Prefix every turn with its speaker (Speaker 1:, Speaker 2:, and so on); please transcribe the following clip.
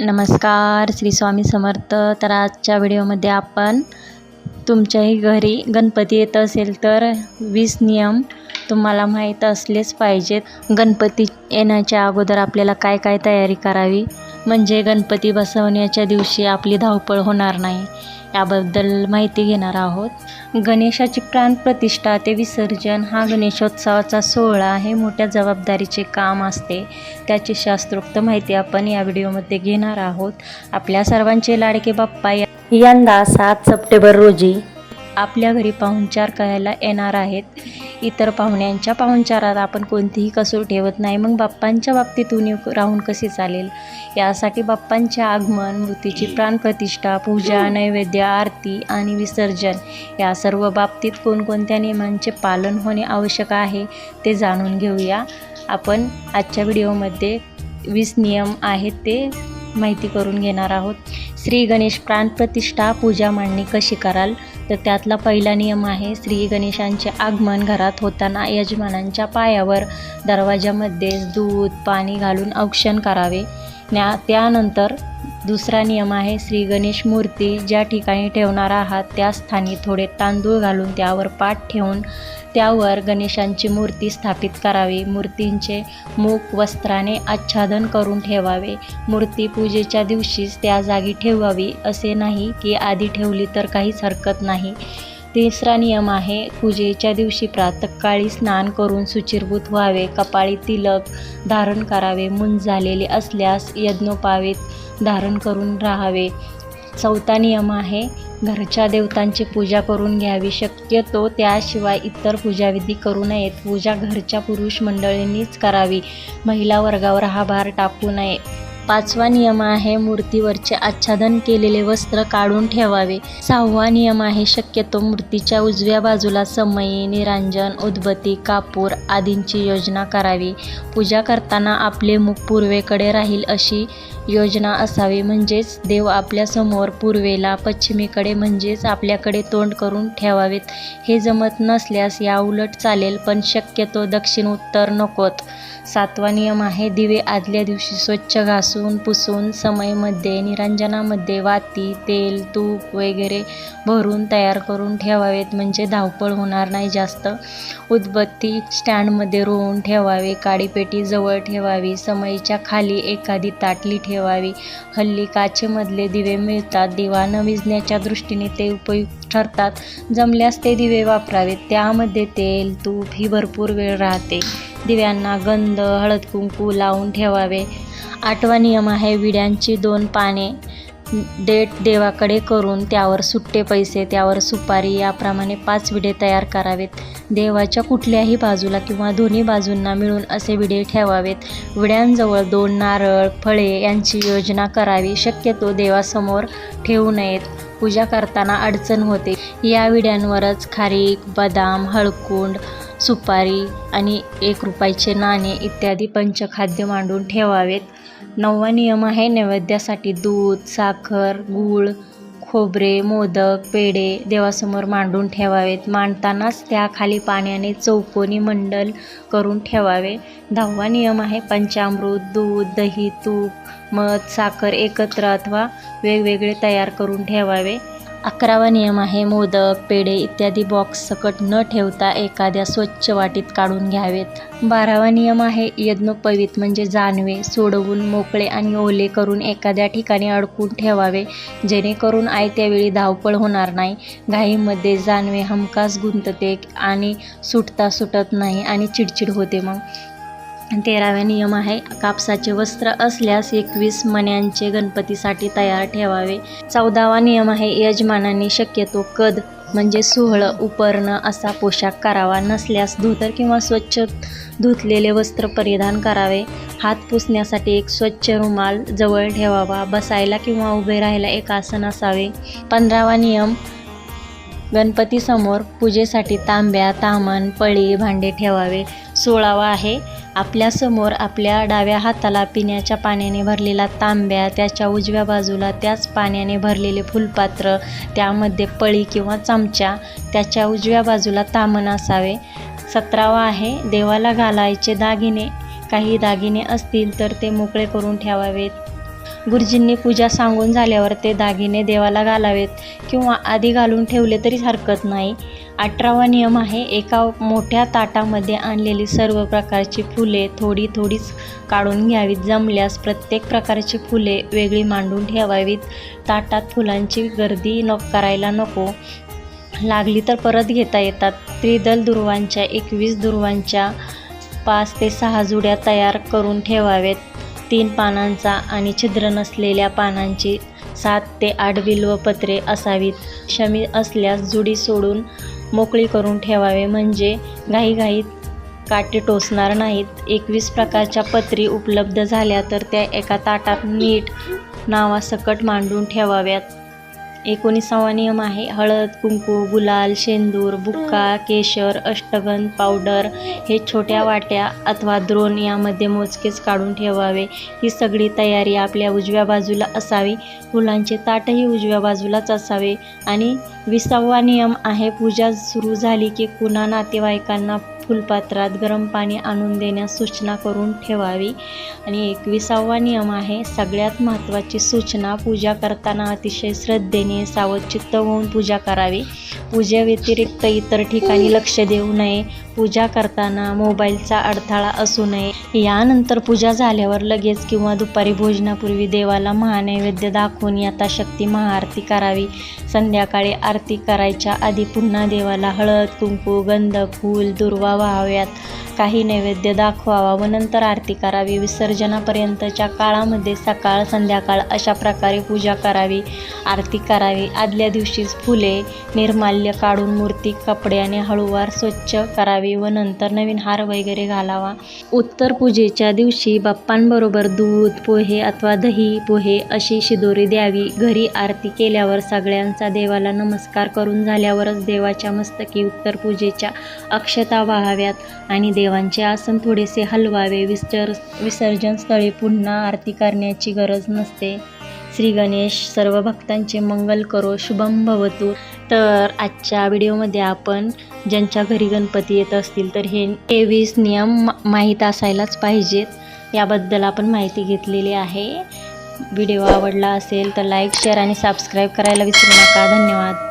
Speaker 1: नमस्कार श्री स्वामी समर्थ. तर आजच्या व्हिडिओमध्ये आपण तुमच्याही घरी गणपती येत असेल तर वीस नियम तुम्हाला माहीत असलेच पाहिजेत. गणपती येण्याच्या अगोदर आपल्याला काय काय तयारी करावी? म्हणजे गणपती बसवण्याच्या दिवशी आपली धावपळ होणार नाही. याबद्दल माहिती घेणार आहोत. गणेशाची प्राणप्रतिष्ठा ते विसर्जन हा गणेशोत्सवाचा सोहळा हे मोठ्या जबाबदारीचे काम असते. त्याची शास्त्रोक्त माहिती आपण या व्हिडिओमध्ये घेणार आहोत. आपल्या सर्वांचे लाडके बाप्पा यंदा सात सप्टेंबर रोजी आपल्या घरी पाहुणचार करायला येणार आहेत. इतर पाहुण्यांच्या पाहुणचारात आपण कोणतीही कसूर ठेवत नाही. मग बाप्पांच्या बाबतीत उणीव राहून कसे चालेल? यासाठी बाप्पांचे आगमन मूर्तीची प्राणप्रतिष्ठा पूजा नैवेद्य आरती आणि विसर्जन या सर्व बाबतीत कोणकोणत्या नियमांचे पालन होणे आवश्यक आहे ते जाणून घेऊया. आपण आजच्या व्हिडिओमध्ये वीस नियम आहेत ते माहिती करून घेणार आहोत. श्री गणेश प्राणप्रतिष्ठा पूजा मांडणी कशी कराल? तर त्यातला पहिला नियम आहे श्री गणेशांचे आगमन घरात होताना यजमानांच्या पायावर दरवाजामध्ये दूध पाणी घालून औक्षण करावे. न्या त्यानंतर दुसरा नियम आहे श्री गणेश मूर्ती ज्या ठिकाणी ठेवणार आहात त्या स्थानी थोडे तांदूळ घालून त्यावर पाठ ठेवून त्यावर गणेशांची मूर्ती स्थापित करावी. मूर्तींचे मूक वस्त्राने आच्छादन करून ठेवावे. मूर्ती पूजेच्या दिवशीच त्या जागी ठेवावी असे नाही की आधी ठेवली तर काहीच हरकत नाही. तिसरा नियम आहे पूजेच्या दिवशी प्रातःकाळी स्नान करून सुचिरभूत व्हावे कपाळी तिलक धारण करावे मुंज झालेले असल्यास यज्ञोपावेत धारण करून राहावे. चौथा नियम आहे घरच्या देवतांची पूजा करून घ्यावी. शक्यतो त्याशिवाय इतर पूजाविधी करू नयेत. पूजा घरच्या पुरुष मंडळींनीच करावी. महिला वर्गावर हा भार टाकू नये. पाचवा नियम आहे मूर्तीवरचे आच्छादन केलेले वस्त्र काढून ठेवावे. सहावा नियम आहे शक्यतो मूर्तीच्या उजव्या बाजूला समयी निरांजन उदबत्ती कापूर आदींची योजना करावी. पूजा करताना आपले मुख पूर्वेकडे राहील अशी योजना असावी. म्हणजेच देव आपल्यासमोर पूर्वेला पश्चिमेकडे म्हणजेच आपल्याकडे तोंड करून ठेवावेत. हे जमत नसल्यास या उलट चालेल पण शक्यतो दक्षिण उत्तर नकोत. सातवा नियम आहे दिवे आदल्या दिवशी स्वच्छ घासून पुसून समयमध्ये निरांजनामध्ये वाती तेल तूप वगैरे भरून तयार करून ठेवावेत. म्हणजे धावपळ होणार नाही जास्त. उदबत्ती स्टँडमध्ये रोवून ठेवावे काडीपेटी जवळ ठेवावी समईच्या खाली एखादी ताटली ठेवावी. हल्ली काचेमधले दिवे मिळतात दिवा न विजण्याच्या दृष्टीने ते उपयुक्त ठरतात. जमल्यास ते दिवे वापरावेत. त्यामध्ये तेल तूप ही भरपूर वेळ राहते. दिव्यांना गंध हळद कुंकू लावून ठेवावे. आठवा नियम आहे विड्यांची दोन पाने देठ देवाकडे करून त्यावर सुट्टे पैसे त्यावर सुपारी याप्रमाणे पाच विडे तयार करावेत. देवाच्या कुठल्याही बाजूला किंवा दोन्ही बाजूंना मिळून असे विडे ठेवावेत. विड्यांजवळ दोन नारळ फळे यांची योजना करावी. शक्यतो देवासमोर ठेवू नयेत. पूजा करताना अडचण होते. या विड्यांवरच खारीक बदाम हळकुंड सुपारी आणि एक रुपयाचे नाणे इत्यादी पंचखाद्य मांडून ठेवावेत. नववा नियम आहे नैवेद्यासाठी दूध साखर गूळ खोबरे मोदक पेढे देवासमोर मांडून ठेवावेत. मांडतानाच त्याखाली पाण्याने चौकोनी मंडल करून ठेवावे. दहावा नियम आहे पंचामृत दूध दही तूप मध साखर एकत्र अथवा वेगवेगळे तयार करून ठेवावे. अकरावा नियम आहे मोदक पेढे इत्यादी बॉक्स सकट न ठेवता एखाद्या स्वच्छ वाटीत काढून घ्यावेत. बारावा नियम आहे यज्ञोपवीत म्हणजे जानवे सोडवून मोकळे आणि ओले करून एखाद्या ठिकाणी अडकून ठेवावे जेणेकरून आयत्यावेळी धावपळ होणार नाही. घाईमध्ये जानवे हमखास गुंतते आणि सुटता सुटत नाही आणि चिडचिड होते मग. तेरावा नियम आहे. कापसाचे वस्त्र असल्यास एकवीस मण्यांचे गणपतीसाठी तयार ठेवावे. चौदावा नियम आहे यजमानांनी शक्यतो कद म्हणजे सोहळं उपरणं असा पोशाख करावा. नसल्यास धोतर किंवा स्वच्छ धुतलेले वस्त्र परिधान करावे. हात पुसण्यासाठी एक स्वच्छ रुमाल जवळ ठेवावा. बसायला किंवा उभे राहायला एक आसन असावे. पंधरावा नियम गणपतीसमोर पूजेसाठी तांब्या तामण पळी भांडे ठेवावे. सोळावा आहे आपल्यासमोर आपल्या डाव्या हाताला पिण्याच्या पाण्याने भरलेला तांब्या त्याच्या उजव्या बाजूला त्याच पाण्याने भरलेले फुलपात्र त्यामध्ये पळी किंवा चमचा त्याच्या उजव्या बाजूला तामण असावे. सतरावा आहे देवाला घालायचे दागिने. काही दागिने असतील तर ते मोकळे करून ठेवावेत. गुरुजींनी पूजा सांगून झाल्यावर ते दागिने देवाला घालावेत किंवा आधी घालून ठेवले तरी हरकत नाही. अठरावा नियम आहे एका मोठ्या ताटामध्ये आणलेली सर्व प्रकारची फुले थोडी थोडीच काढून घ्यावीत. जमल्यास प्रत्येक प्रकारची फुले वेगळी मांडून ठेवावीत. ताटात फुलांची गर्दी न करायला नको. लागली तर परत घेता येतात. त्रिदल दुर्वांच्या एकवीस दुर्वांच्या पाच ते सहा जुड्या तयार करून ठेवावेत. तीन पानांचा आणि छिद्र नसलेल्या पानांची सात ते आठ बिल्वपत्रे असावीत. शमी असल्यास जुडी सोडून मोकळी करून ठेवावे. म्हणजे घाईघाईत काटे टोचणार नाहीत. एकवीस प्रकारच्या पत्री उपलब्ध झाल्या तर त्या एका ताटात नीट नावासकट मांडून ठेवाव्यात. एकोणीसावा नियम आहे. हळद कुंकू गुलाल शेंदूर बुक्का केशर अष्टगंध पावडर हे छोट्या वाट्या अथवा द्रोण यामध्ये मोजकेच काढून ठेवावे. ही सगळी तयारी आपल्या उजव्या बाजूला असावी. फुलांचे ताटही उजव्या बाजूलाच असावे. आणि विसावा नियम आहे पूजा सुरू झाली की कुणा नातेवाईकांना फुलपात्रात गरम पाणी आणून देण्यास सूचना करून ठेवावी. आणि एकविसावा नियम आहे सगळ्यात महत्त्वाची सूचना पूजा करताना अतिशय श्रद्धेने सावधचित्त होऊन पूजा करावी. पूजेव्यतिरिक्त इतर ठिकाणी लक्ष देऊ नये. पूजा करताना मोबाईलचा अडथळा असू नये. यानंतर पूजा झाल्यावर लगेच किंवा दुपारी भोजनापूर्वी देवाला महानैवेद्य दाखवून यथाशक्ती महाआरती करावी. संध्याकाळी आरती करायच्या आधी पुन्हा देवाला हळद कुंकू गंध फूल दुर्वा व्हाव्यात. काही नैवेद्य दाखवावा व नंतर आरती करावी. विसर्जनापर्यंतच्या काळामध्ये सकाळ संध्याकाळ अशा प्रकारे पूजा करावी. आरती करावी. आदल्या दिवशीच फुले निर्माल्य काढून मूर्ती कपड्याने हळूवार स्वच्छ करावी. व नंतर नवीन हार वगैरे घालावा. उत्तर पूजेच्या दिवशी बाप्पांबरोबर दूध पोहे अथवा दही पोहे अशी शिदोरी द्यावी. घरी आरती केल्यावर सगळ्यांचा देवाला नमस्कार करून झाल्यावरच देवाच्या मस्तकी उत्तर पूजेच्या अक्षता वाहाव्यात आणि देवांचे आसन थोडेसे हलवावे. विसर् विसर्जन स्थळी पुन्हा आरती करण्याची गरज नसते. श्री गणेश सर्व भक्तांचे मंगल करो. शुभम भवतु. तर आजच्या व्हिडिओमध्ये आपण ज्यांच्या घरी गणपती येत असतील तर हे तेवीस नियम मा माहीत असायलाच पाहिजेत. याबद्दल आपण माहिती घेतलेली आहे. व्हिडिओ आवडला असेल तर लाईक शेअर आणि सबस्क्राईब करायला विसरू नका. धन्यवाद.